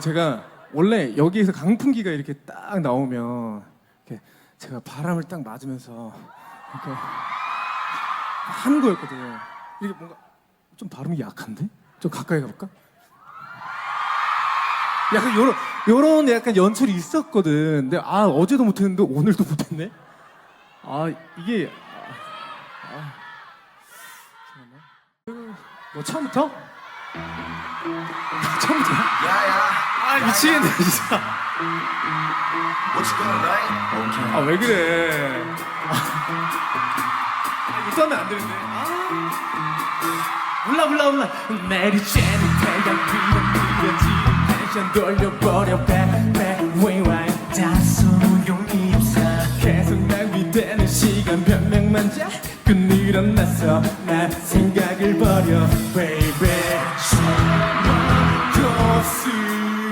제가 원래 여기에서 강풍기가 이렇게 딱 나오면 이렇게 제가 바람을 딱 맞으면서 이렇게 하는 거였거든요. 이게 뭔가 좀 발음이 약한데? 좀 가까이 가볼까? 약간 요런 요런 약간 연출이 있었거든. 근데 아 어제도 못했는데 오늘도 못했네. 아 이게 아, 아, 잠깐만. 뭐 처음부터? 처음부터? 야 야 아 미치겠네 진짜. 아 왜 그래? 아, 이거 하면 안 되는데. 아. 몰라 몰라 몰라. 내리쬐는 태양 위로 느껴지는 텐션 돌려버려 back rewind 다 소용이 없어 계속 낭비되는 시간 변명만 늘어나서 난 생각을 버려. 왜